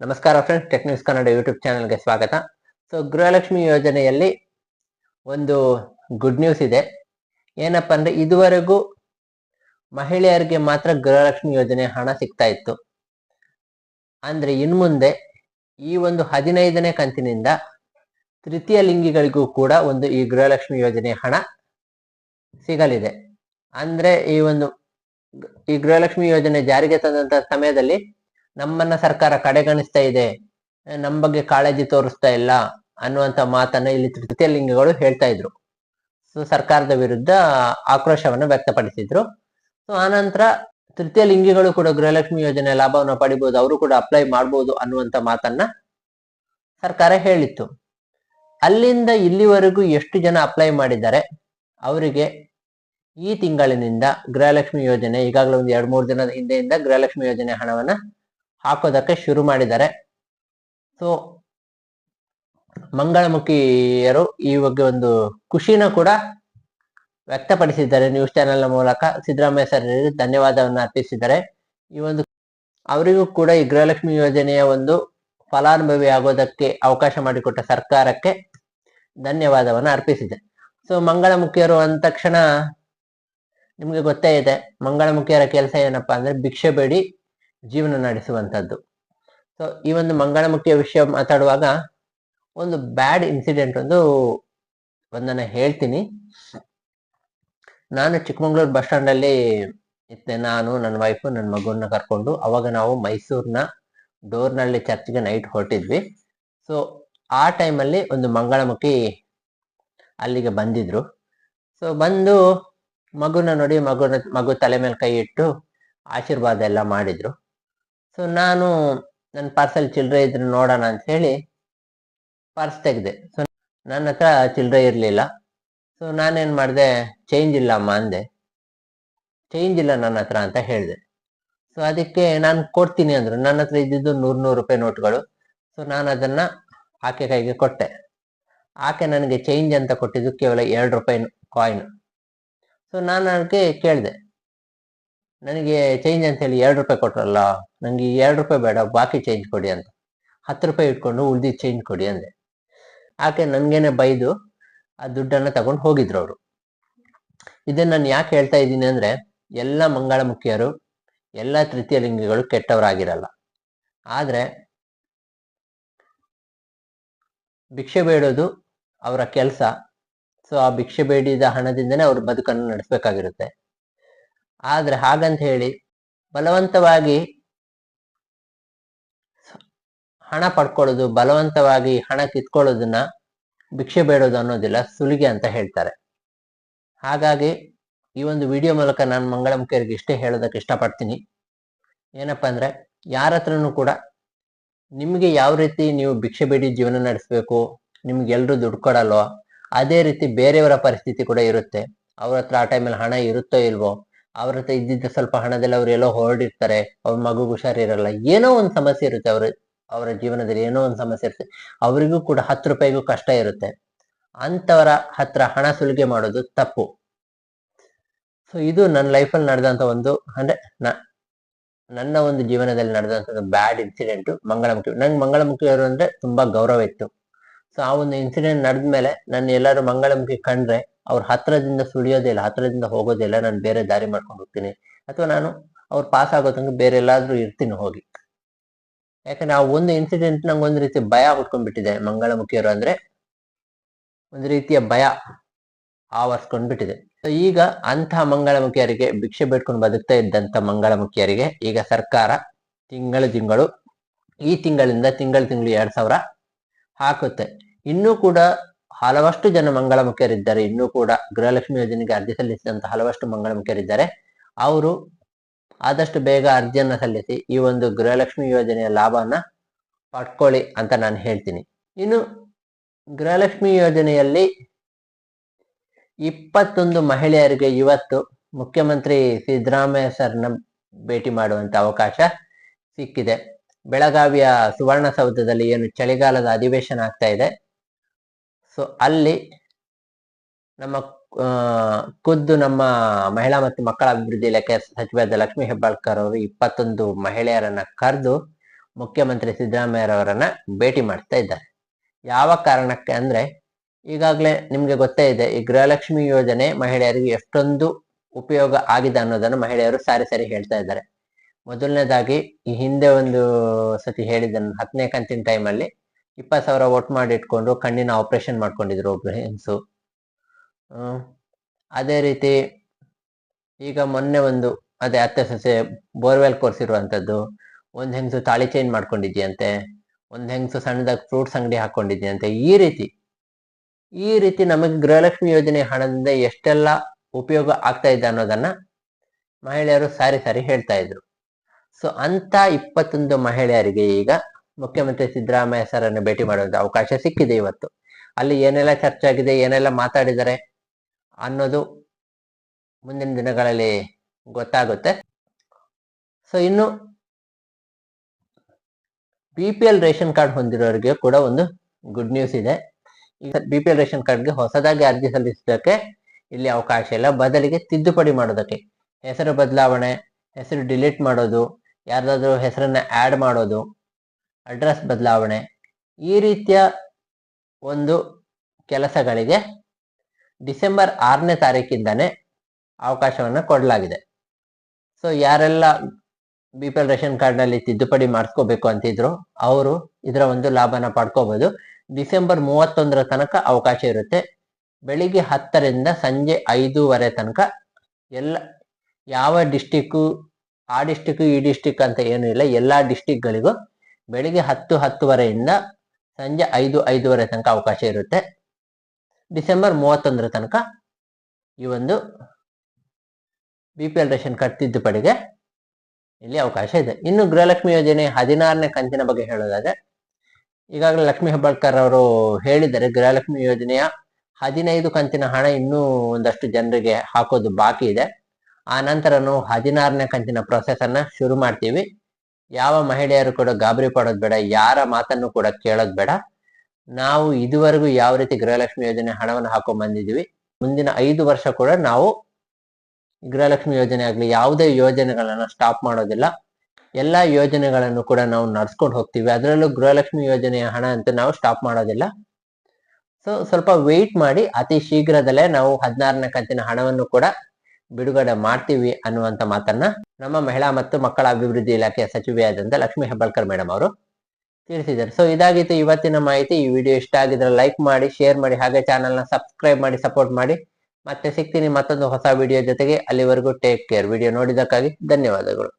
ನಮಸ್ಕಾರ friends techniques Kannada YouTube ಚಾನಲ್ಗೆ ಸ್ವಾಗತ. ಸೊ ಗೃಹಲಕ್ಷ್ಮಿ ಯೋಜನೆಯಲ್ಲಿ ಒಂದು ಗುಡ್ ನ್ಯೂಸ್ ಇದೆ. ಏನಪ್ಪ ಅಂದ್ರೆ, ಇದುವರೆಗೂ ಮಹಿಳೆಯರಿಗೆ ಮಾತ್ರ ಗೃಹಲಕ್ಷ್ಮಿ ಯೋಜನೆ ಹಣ ಸಿಗ್ತಾ ಇತ್ತು. ಅಂದ್ರೆ, ಇನ್ಮುಂದೆ ಈ ಒಂದು ಹದಿನೈದನೇ ಕಂತಿನಿಂದ ತೃತೀಯ ಲಿಂಗಿಗಳಿಗೂ ಕೂಡ ಒಂದು ಈ ಗೃಹಲಕ್ಷ್ಮಿ ಯೋಜನೆ ಹಣ ಸಿಗಲಿದೆ. ಅಂದ್ರೆ, ಈ ಒಂದು ಈ ಗೃಹಲಕ್ಷ್ಮಿ ಯೋಜನೆ ಜಾರಿಗೆ ತಂದಂತ ಸಮಯದಲ್ಲಿ ನಮ್ಮನ್ನ ಸರ್ಕಾರ ಕಡೆಗಣಿಸ್ತಾ ಇದೆ ನಮ್ಮ ಬಗ್ಗೆ ಕಾಳಜಿ ತೋರಿಸ್ತಾ ಇಲ್ಲ ಅನ್ನುವಂತ ಮಾತನ್ನ ಇಲ್ಲಿ ತೃತೀಯ ಲಿಂಗಗಳು ಹೇಳ್ತಾ ಇದ್ರು. ಸೊ ಸರ್ಕಾರದ ವಿರುದ್ಧ ಆಕ್ರೋಶವನ್ನು ವ್ಯಕ್ತಪಡಿಸಿದ್ರು. ಸೊ ಆನಂತರ ತೃತೀಯ ಲಿಂಗಿಗಳು ಕೂಡ ಗೃಹಲಕ್ಷ್ಮಿ ಯೋಜನೆ ಲಾಭವನ್ನು ಪಡಿಬಹುದು ಅವರು ಕೂಡ ಅಪ್ಲೈ ಮಾಡಬಹುದು ಅನ್ನುವಂತ ಮಾತನ್ನ ಸರ್ಕಾರ ಹೇಳಿತ್ತು. ಅಲ್ಲಿಂದ ಇಲ್ಲಿವರೆಗೂ ಎಷ್ಟು ಜನ ಅಪ್ಲೈ ಮಾಡಿದ್ದಾರೆ, ಅವರಿಗೆ ಈ ತಿಂಗಳಿನಿಂದ ಗೃಹಲಕ್ಷ್ಮಿ ಯೋಜನೆ, ಈಗಾಗಲೇ ಒಂದು ಎರಡ್ ಮೂರು ದಿನದ ಹಿಂದೆಯಿಂದ ಗೃಹಲಕ್ಷ್ಮಿ ಯೋಜನೆ ಹಣವನ್ನ ಹಾಕೋದಕ್ಕೆ ಶುರು ಮಾಡಿದ್ದಾರೆ. ಸೊ ಮಂಗಳಮುಖಿಯರು ಈ ಬಗ್ಗೆ ಒಂದು ಖುಷಿನ ಕೂಡ ವ್ಯಕ್ತಪಡಿಸಿದ್ದಾರೆ ನ್ಯೂಸ್ ಚಾನೆಲ್ ಮೂಲಕ. ಸಿದ್ದರಾಮಯ್ಯ ಸರ್ ಧನ್ಯವಾದವನ್ನು ಅರ್ಪಿಸಿದ್ದಾರೆ. ಈ ಒಂದು ಅವರಿಗೂ ಕೂಡ ಈ ಗೃಹಲಕ್ಷ್ಮಿ ಯೋಜನೆಯ ಒಂದು ಫಲಾನುಭವಿ ಆಗೋದಕ್ಕೆ ಅವಕಾಶ ಮಾಡಿಕೊಟ್ಟ ಸರ್ಕಾರಕ್ಕೆ ಧನ್ಯವಾದವನ್ನು ಅರ್ಪಿಸಿದೆ. ಸೊ ಮಂಗಳಮುಖಿಯರು ಅಂದ ತಕ್ಷಣ ನಿಮ್ಗೆ ಗೊತ್ತೇ ಇದೆ, ಮಂಗಳಮುಖಿಯರ ಕೆಲಸ ಏನಪ್ಪಾ ಅಂದ್ರೆ ಭಿಕ್ಷೆ ಬೇಡಿ ಜೀವನ ನಡೆಸುವಂಥದ್ದು. ಸೊ ಈ ಒಂದು ಮಂಗಳಮುಖಿಯ ವಿಷಯ ಮಾತಾಡುವಾಗ ಒಂದು ಬ್ಯಾಡ್ ಇನ್ಸಿಡೆಂಟ್ ಒಂದು ಒಂದನ್ನು ಹೇಳ್ತೀನಿ. ನಾನು ಚಿಕ್ಕಮಂಗ್ಳೂರು ಬಸ್ ಸ್ಟ್ಯಾಂಡಲ್ಲಿ ಇತ್ತೆ ನಾನು, ನನ್ನ ವೈಫು ನನ್ನ ಮಗುನ ಕರ್ಕೊಂಡು ಅವಾಗ ನಾವು ಮೈಸೂರಿನ ಡೋರ್ನಲ್ಲಿ ಚರ್ಚ್ಗೆ ನೈಟ್ ಹೊರಟಿದ್ವಿ. ಸೊ ಆ ಟೈಮಲ್ಲಿ ಒಂದು ಮಂಗಳಮುಖಿ ಅಲ್ಲಿಗೆ ಬಂದಿದ್ರು. ಸೊ ಬಂದು ಮಗುನ ನೋಡಿ ಮಗುನ, ಮಗು ತಲೆ ಮೇಲೆ ಕೈ ಇಟ್ಟು ಆಶೀರ್ವಾದ ಎಲ್ಲ ಮಾಡಿದ್ರು. ಸೊ ನಾನು ನನ್ನ ಪಾರ್ಸಲ್ ಚಿಲ್ಲರೆ ಇದ್ರೆ ನೋಡೋಣ ಅಂತ ಹೇಳಿ ಪರ್ಸ್ ತೆಗೆದೆ. ಸೊ ನನ್ನ ಹತ್ರ ಚಿಲ್ಲರೆ ಇರಲಿಲ್ಲ. ಸೊ ನಾನೇನು ಮಾಡಿದೆ? ಚೇಂಜ್ ಇಲ್ಲ ಅಮ್ಮ ಅಂದೆ. ಚೇಂಜ್ ಇಲ್ಲ ನನ್ನ ಹತ್ರ ಅಂತ ಹೇಳಿದೆ. ಸೊ ಅದಕ್ಕೆ ನಾನು ಕೊಡ್ತೀನಿ ಅಂದ್ರು. ನನ್ನ ಹತ್ರ ಇದ್ದಿದ್ದು ನೂರು ನೂರು ರೂಪಾಯಿ ನೋಟ್ಗಳು. ಸೊ ನಾನು ಅದನ್ನ ಆಕೆ ಕೈಗೆ ಕೊಟ್ಟೆ. ಆಕೆ ನನಗೆ ಚೇಂಜ್ ಅಂತ ಕೊಟ್ಟಿದ್ದು ಕೇವಲ ಎರಡು ರೂಪಾಯಿ ಕಾಯಿನ್ ಸೊ ನಾನು ಅದಕ್ಕೆ ಕೇಳಿದೆ. ನನಗೆ ಚೇಂಜ್ ಅಂತ ಹೇಳಿ ಎರಡು ರೂಪಾಯಿ ಕೊಟ್ರಲ್ಲ ನನಗೆ ಎರಡು ರೂಪಾಯಿ ಬೇಡ, ಬಾಕಿ ಚೇಂಜ್ ಕೊಡಿ ಅಂತ. ಹತ್ತು ರೂಪಾಯಿ ಇಟ್ಕೊಂಡು ಉಳ್ದಿದ್ದು ಚೇಂಜ್ ಕೊಡಿ ಅಂದೆ. ಆಕೆ ನನಗೇನೆ ಬೈದು ಆ ದುಡ್ಡನ್ನು ತಗೊಂಡು ಹೋಗಿದ್ರು ಅವರು. ಇದನ್ನು ನಾನು ಯಾಕೆ ಹೇಳ್ತಾ ಇದ್ದೀನಿ ಅಂದರೆ, ಎಲ್ಲ ಮಂಗಳಮುಖಿಯರು, ಎಲ್ಲ ತೃತೀಯ ಲಿಂಗಿಗಳು ಕೆಟ್ಟವರಾಗಿರಲ್ಲ. ಆದರೆ ಭಿಕ್ಷೆ ಬೇಡೋದು ಅವರ ಕೆಲಸ. ಸೊ ಆ ಭಿಕ್ಷೆ ಬೇಡಿದ ಹಣದಿಂದನೇ ಅವ್ರ ಬದುಕನ್ನು ನಡೆಸಬೇಕಾಗಿರುತ್ತೆ. ಆದ್ರೆ ಹಾಗಂತ ಹೇಳಿ ಬಲವಂತವಾಗಿ ಹಣ ಪಡ್ಕೊಳ್ಳೋದು, ಬಲವಂತವಾಗಿ ಹಣ ಕಿತ್ಕೊಳ್ಳೋದನ್ನ ಭಿಕ್ಷೆ ಬೇಡೋದು ಅನ್ನೋದಿಲ್ಲ, ಸುಲಿಗೆ ಅಂತ ಹೇಳ್ತಾರೆ. ಹಾಗಾಗಿ ಈ ಒಂದು ವಿಡಿಯೋ ಮೂಲಕ ನಾನು ಮಂಗಳಮುಖಿಯರಿಗೆ ಇಷ್ಟೇ ಹೇಳೋದಕ್ಕೆ ಇಷ್ಟಪಡ್ತೀನಿ. ಏನಪ್ಪ ಅಂದ್ರೆ ಯಾರ ಹತ್ರನೂ ಕೂಡ ನಿಮಗೆ ಯಾವ ರೀತಿ ನೀವು ಭಿಕ್ಷೆ ಬೇಡಿ ಜೀವನ ನಡೆಸಬೇಕು, ನಿಮ್ಗೆ ಎಲ್ರು ದುಡ್ಡು ಕೊಡಲ್ವೋ, ಅದೇ ರೀತಿ ಬೇರೆಯವರ ಪರಿಸ್ಥಿತಿ ಕೂಡ ಇರುತ್ತೆ. ಅವ್ರ ಹತ್ರ ಆ ಟೈಮಲ್ಲಿ ಹಣ ಇರುತ್ತೋ ಇಲ್ವೋ ಅವ್ರ ಹತ್ರ ಇದ್ದಿದ್ದ ಸ್ವಲ್ಪ ಹಣದಲ್ಲಿ ಅವ್ರು ಎಲ್ಲೋ ಹೊರಡಿರ್ತಾರೆ ಅವ್ರ ಮಗು ಹುಷಾರಿರಲ್ಲ, ಏನೋ ಒಂದು ಸಮಸ್ಯೆ ಇರುತ್ತೆ ಅವ್ರ, ಅವರ ಜೀವನದಲ್ಲಿ ಏನೋ ಒಂದು ಸಮಸ್ಯೆ ಇರುತ್ತೆ. ಅವರಿಗೂ ಕೂಡ ಹತ್ತು ರೂಪಾಯಿಗೂ ಕಷ್ಟ ಇರುತ್ತೆ. ಅಂತವರ ಹತ್ರ ಹಣ ಸುಲಿಗೆ ಮಾಡೋದು ತಪ್ಪು. ಸೊ ಇದು ನನ್ನ ಲೈಫಲ್ಲಿ ನಡೆದಂತ ಒಂದು, ಅಂದ್ರೆ ನನ್ನ ಒಂದು ಜೀವನದಲ್ಲಿ ನಡೆದಂತ ಬ್ಯಾಡ್ ಇನ್ಸಿಡೆಂಟ್ ಮಂಗಳಮುಖಿ, ನಂಗೆ ಮಂಗಳಮುಖಿಯವರು ಅಂದ್ರೆ ತುಂಬಾ ಗೌರವ ಇತ್ತು. ಸೊ ಆ ಒಂದು ಇನ್ಸಿಡೆಂಟ್ ನಡೆದ್ಮೇಲೆ ನಾನು ಎಲ್ಲರೂ ಮಂಗಳಮುಖಿ ಕಂಡ್ರೆ ಅವ್ರ ಹತ್ರದಿಂದ ಸುಳಿಯೋದೇ ಇಲ್ಲ, ಹತ್ರದಿಂದ ಹೋಗೋದೇ ಇಲ್ಲ, ನಾನು ಬೇರೆ ದಾರಿ ಮಾಡ್ಕೊಂಡು ಹೋಗ್ತೀನಿ. ಅಥವಾ ನಾನು ಅವ್ರು ಪಾಸ್ ಆಗೋ ತನಕ ಬೇರೆ ಎಲ್ಲಾದ್ರೂ ಇರ್ತೀನಿ ಹೋಗಿ. ಯಾಕಂದ್ರೆ ಆ ಒಂದು ಇನ್ಸಿಡೆಂಟ್ ನಂಗೆ ಒಂದು ರೀತಿ ಭಯ ಹುಟ್ಕೊಂಡ್ಬಿಟ್ಟಿದೆ, ಮಂಗಳಮುಖಿಯರು ಅಂದ್ರೆ. ಒಂದು ರೀತಿಯ ಭಯ ಆವರ್ಸ್ಕೊಂಡ್ಬಿಟ್ಟಿದೆ. ಸೊ ಈಗ ಅಂತಹ ಮಂಗಳಮುಖಿಯರಿಗೆ ಭಿಕ್ಷೆ ಬೇಡ್ಕೊಂಡು ಬದುಕ್ತಾ ಇದ್ದಂತ ಮಂಗಳಮುಖಿಯರಿಗೆ ಈಗ ಸರ್ಕಾರ ತಿಂಗಳು ತಿಂಗಳು, ಈ ತಿಂಗಳಿಂದ ತಿಂಗಳು ತಿಂಗಳು ಎರಡ್ ಸಾವಿರ ಹಾಕುತ್ತೆ. ಇನ್ನೂ ಕೂಡ ಹಲವಷ್ಟು ಜನ ಮಂಗಳಮುಖಿಯರಿದ್ದಾರೆ ಇನ್ನೂ ಕೂಡ ಗೃಹಲಕ್ಷ್ಮಿ ಯೋಜನೆಗೆ ಅರ್ಜಿ ಸಲ್ಲಿಸಿದಂತ ಹಲವಷ್ಟು ಮಂಗಳಮುಖಿಯರಿದ್ದಾರೆ ಅವರು ಆದಷ್ಟು ಬೇಗ ಅರ್ಜಿಯನ್ನ ಸಲ್ಲಿಸಿ ಈ ಒಂದು ಗೃಹಲಕ್ಷ್ಮಿ ಯೋಜನೆಯ ಲಾಭನ ಪಡ್ಕೊಳ್ಳಿ ಅಂತ ನಾನು ಹೇಳ್ತೀನಿ. ಇನ್ನು ಗೃಹಲಕ್ಷ್ಮಿ ಯೋಜನೆಯಲ್ಲಿ ಇಪ್ಪತ್ತೊಂದು ಮಹಿಳೆಯರಿಗೆ ಇವತ್ತು ಮುಖ್ಯಮಂತ್ರಿ ಸಿದ್ದರಾಮಯ್ಯ ಸರ್ನ ಭೇಟಿ ಮಾಡುವಂತ ಅವಕಾಶ ಸಿಕ್ಕಿದೆ. ಬೆಳಗಾವಿಯ ಸುವರ್ಣಸೌಧದಲ್ಲಿ ಏನು ಚಳಿಗಾಲದ ಅಧಿವೇಶನ ಆಗ್ತಾ ಇದೆ. ಸೊ ಅಲ್ಲಿ ನಮ್ಮ ಖುದ್ದು ನಮ್ಮ ಮಹಿಳಾ ಮತ್ತು ಮಕ್ಕಳ ಅಭಿವೃದ್ಧಿ ಇಲಾಖೆ ಸಚಿವರಾದ ಲಕ್ಷ್ಮಿ ಹೆಬ್ಬಾಳ್ಕರ್ ಅವರು ಇಪ್ಪತ್ತೊಂದು ಮಹಿಳೆಯರನ್ನ ಕರೆದು ಮುಖ್ಯಮಂತ್ರಿ ಸಿದ್ದರಾಮಯ್ಯರವರನ್ನ ಭೇಟಿ ಮಾಡ್ತಾ ಇದ್ದಾರೆ. ಯಾವ ಕಾರಣಕ್ಕೆ ಅಂದ್ರೆ, ಈಗಾಗಲೇ ನಿಮ್ಗೆ ಗೊತ್ತೇ ಇದೆ, ಈ ಗೃಹಲಕ್ಷ್ಮಿ ಯೋಜನೆ ಮಹಿಳೆಯರಿಗೆ ಎಷ್ಟೊಂದು ಉಪಯೋಗ ಆಗಿದೆ ಅನ್ನೋದನ್ನು ಮಹಿಳೆಯರು ಸಾರಿ ಸಾರಿ ಹೇಳ್ತಾ ಇದ್ದಾರೆ. ಮೊದಲನೇದಾಗಿ, ಈ ಹಿಂದೆ ಒಂದು ಸತಿ ಹೇಳಿದ್ದನ್ನು ಹತ್ತನೇ ಕಂತಿನ ಟೈಮಲ್ಲಿ ಇಪ್ಪತ್ತು ಸಾವಿರ ಒಟ್ಟು ಮಾಡಿ ಇಟ್ಕೊಂಡು ಕಣ್ಣಿನ ಆಪರೇಷನ್ ಮಾಡ್ಕೊಂಡಿದ್ರು ಒಬ್ರು ಹೆಂಗ್ಸು. ಅದೇ ರೀತಿ ಈಗ ಮೊನ್ನೆ ಒಂದು, ಅದೇ ಅತ್ತೆ ಸೊಸೆ ಬೋರ್ವೆಲ್ ಕೊರ್ಸಿರುವಂತದ್ದು ಒಂದು ಹೆಂಗಸು ತಾಳಿ ಚೇಂಜ್ ಮಾಡ್ಕೊಂಡಿದ್ಯಂತೆ, ಒಂದು ಹೆಂಗಸು ಸಣ್ಣದಾಗಿ ಫ್ರೂಟ್ಸ್ ಅಂಗಡಿ ಹಾಕೊಂಡಿದ್ಯಂತೆ, ಈ ರೀತಿ ಈ ರೀತಿ ನಮಗೆ ಗೃಹಲಕ್ಷ್ಮಿ ಯೋಜನೆ ಹಣದಿಂದ ಎಷ್ಟೆಲ್ಲ ಉಪಯೋಗ ಆಗ್ತಾ ಇದೆ ಅನ್ನೋದನ್ನ ಮಹಿಳೆಯರು ಸಾರಿ ಸಾರಿ ಹೇಳ್ತಾ ಇದ್ರು. ಸೊ ಅಂತ ಇಪ್ಪತ್ತೊಂದು ಮಹಿಳೆಯರಿಗೆ ಈಗ ಮುಖ್ಯಮಂತ್ರಿ ಸಿದ್ದರಾಮಯ್ಯ ಅನ್ನು ಭೇಟಿ ಮಾಡುವಂತ ಅವಕಾಶ ಸಿಕ್ಕಿದೆ ಇವತ್ತು. ಅಲ್ಲಿ ಏನೆಲ್ಲ ಚರ್ಚೆ ಆಗಿದೆ ಏನೆಲ್ಲ ಮಾತಾಡಿದ್ದಾರೆ ಅನ್ನೋದು ಮುಂದಿನ ದಿನಗಳಲ್ಲಿ ಗೊತ್ತಾಗುತ್ತೆ. ಸೊ ಇನ್ನು B P L ration card ಹೊಂದಿರೋರಿಗೆ ಕೂಡ ಒಂದು ಗುಡ್ ನ್ಯೂಸ್ ಇದೆ. ಈಗ ಬಿ ಪಿ ಎಲ್ ರೇಷನ್ ಕಾರ್ಡ್ಗೆ ಹೊಸದಾಗಿ ಅರ್ಜಿ ಸಲ್ಲಿಸೋದಕ್ಕೆ ಇಲ್ಲಿ ಅವಕಾಶ ಇಲ್ಲ. ಬದಲಿಗೆ ತಿದ್ದುಪಡಿ ಮಾಡೋದಕ್ಕೆ. ಹೆಸರು ಬದಲಾವಣೆ, ಹೆಸರು ಡಿಲೀಟ್ ಮಾಡೋದು, ಯಾರ್ದಾದ್ರೂ ಹೆಸರನ್ನ ಆಡ್ ಮಾಡೋದು ಅಡ್ರೆಸ್ ಬದಲಾವಣೆ ಈ ರೀತಿಯ ಒಂದು ಕೆಲಸಗಳಿಗೆ ಡಿಸೆಂಬರ್ ಆರನೇ ತಾರೀಕಿಂದನೇ ಅವಕಾಶವನ್ನು ಕೊಡಲಾಗಿದೆ. ಸೊ ಯಾರೆಲ್ಲ ಬಿ ಪಿ ಎಲ್ ರೇಷನ್ ಕಾರ್ಡ್ನಲ್ಲಿ ತಿದ್ದುಪಡಿ ಮಾಡಿಸ್ಕೋಬೇಕು ಅಂತಿದ್ರು, ಅವರು ಇದರ ಒಂದು ಲಾಭನ ಪಡ್ಕೋಬಹುದು ಡಿಸೆಂಬರ್ ಮೂವತ್ತೊಂದರ ತನಕ ಅವಕಾಶ ಇರುತ್ತೆ. ಬೆಳಿಗ್ಗೆ ಹತ್ತರಿಂದ ಸಂಜೆ ಐದೂವರೆ ತನಕ ಎಲ್ಲ, ಯಾವ ಡಿಸ್ಟಿಕ್ಕು ಆ ಡಿಸ್ಟಿಕ್ ಈ ಡಿಸ್ಟಿಕ್ ಅಂತ ಏನೂ ಇಲ್ಲ, ಎಲ್ಲ ಡಿಸ್ಟಿಕ್ಗಳಿಗೂ ಬೆಳಿಗ್ಗೆ ಹತ್ತು, ಹತ್ತುವರೆಯಿಂದ ಸಂಜೆ ಐದು, ಐದೂವರೆ ತನಕ ಅವಕಾಶ ಇರುತ್ತೆ. ಡಿಸೆಂಬರ್ ಮೂವತ್ತೊಂದರ ತನಕ ಈ ಒಂದು B P L ration card ತಿದ್ದುಪಡಿಗೆ ಇಲ್ಲಿ ಅವಕಾಶ ಇದೆ. ಇನ್ನು ಗೃಹಲಕ್ಷ್ಮಿ ಯೋಜನೆ ಹದಿನಾರನೇ ಕಂತಿನ ಬಗ್ಗೆ ಹೇಳೋದಾದ್ರೆ, ಈಗಾಗಲೇ ಲಕ್ಷ್ಮೀ ಹೆಬ್ಬಾಳ್ಕರ್ ಅವರು ಹೇಳಿದ್ದಾರೆ, ಗೃಹಲಕ್ಷ್ಮಿ ಯೋಜನೆಯ ಹದಿನೈದು ಕಂತಿನ ಹಣ ಇನ್ನೂ ಒಂದಷ್ಟು ಜನರಿಗೆ ಹಾಕೋದು ಬಾಕಿ ಇದೆ. ಆ ನಂತರ ನಾವು ಹದಿನಾರನೇ ಕಂತಿನ ಪ್ರೊಸೆಸ್ ಅನ್ನ ಶುರು ಮಾಡ್ತೀವಿ. ಯಾವ ಮಹಿಳೆಯರು ಕೂಡ ಗಾಬರಿ ಪಡೋದ್ ಬೇಡ, ಯಾರ ಮಾತನ್ನು ಕೂಡ ಕೇಳೋದ್ ಬೇಡ. ನಾವು ಇದುವರೆಗೂ ಯಾವ ರೀತಿ ಗೃಹಲಕ್ಷ್ಮಿ ಯೋಜನೆ ಹಣವನ್ನು ಹಾಕೊಂಡ್ ಬಂದಿದೀವಿ ಮುಂದಿನ ಐದು ವರ್ಷ ಕೂಡ ನಾವು ಗೃಹಲಕ್ಷ್ಮಿ ಯೋಜನೆ ಆಗ್ಲಿ, ಯಾವುದೇ ಯೋಜನೆಗಳನ್ನ ಸ್ಟಾಪ್ ಮಾಡೋದಿಲ್ಲ. ಎಲ್ಲಾ ಯೋಜನೆಗಳನ್ನು ಕೂಡ ನಾವು ನಡ್ಸ್ಕೊಂಡು ಹೋಗ್ತೀವಿ. ಅದರಲ್ಲೂ ಗೃಹಲಕ್ಷ್ಮಿ ಯೋಜನೆಯ ಹಣ ಅಂತ ನಾವು ಸ್ಟಾಪ್ ಮಾಡೋದಿಲ್ಲ. ಸೊ ಸ್ವಲ್ಪ ವೆಯ್ಟ್ ಮಾಡಿ, ಅತಿ ಶೀಘ್ರದಲ್ಲೇ ನಾವು ಹದಿನಾರನೇ ಕಂತಿನ ಹಣವನ್ನು ಕೂಡ ಬಿಡುಗಡೆ ಮಾಡ್ತೀವಿ ಅನ್ನುವಂತ ಮಾತನ್ನ ನಮ್ಮ ಮಹಿಳಾ ಮತ್ತು ಮಕ್ಕಳ ಅಭಿವೃದ್ಧಿ ಇಲಾಖೆಯ ಸಚಿವೆಯಾದಂತ ಲಕ್ಷ್ಮಿ ಹೆಬ್ಬಾಳ್ಕರ್ ಮೇಡಮ್ ಅವರು ತಿಳಿಸಿದ್ದಾರೆ. ಸೊ ಇದಾಗಿತ್ತು ಇವತ್ತಿನ ಮಾಹಿತಿ. ಈ ವಿಡಿಯೋ ಇಷ್ಟ ಆಗಿದ್ರೆ ಲೈಕ್ ಮಾಡಿ ಶೇರ್ ಮಾಡಿ, ಹಾಗೆ ಚಾನಲ್ನ ಸಬ್ಸ್ಕ್ರೈಬ್ ಮಾಡಿ ಸಪೋರ್ಟ್ ಮಾಡಿ. ಮತ್ತೆ ಸಿಗ್ತೀನಿ ಮತ್ತೊಂದು ಹೊಸ ವಿಡಿಯೋ ಜೊತೆಗೆ. ಅಲ್ಲಿವರೆಗೂ ಟೇಕ್ ಕೇರ್ ವಿಡಿಯೋ ನೋಡಿದಕ್ಕಾಗಿ ಧನ್ಯವಾದಗಳು.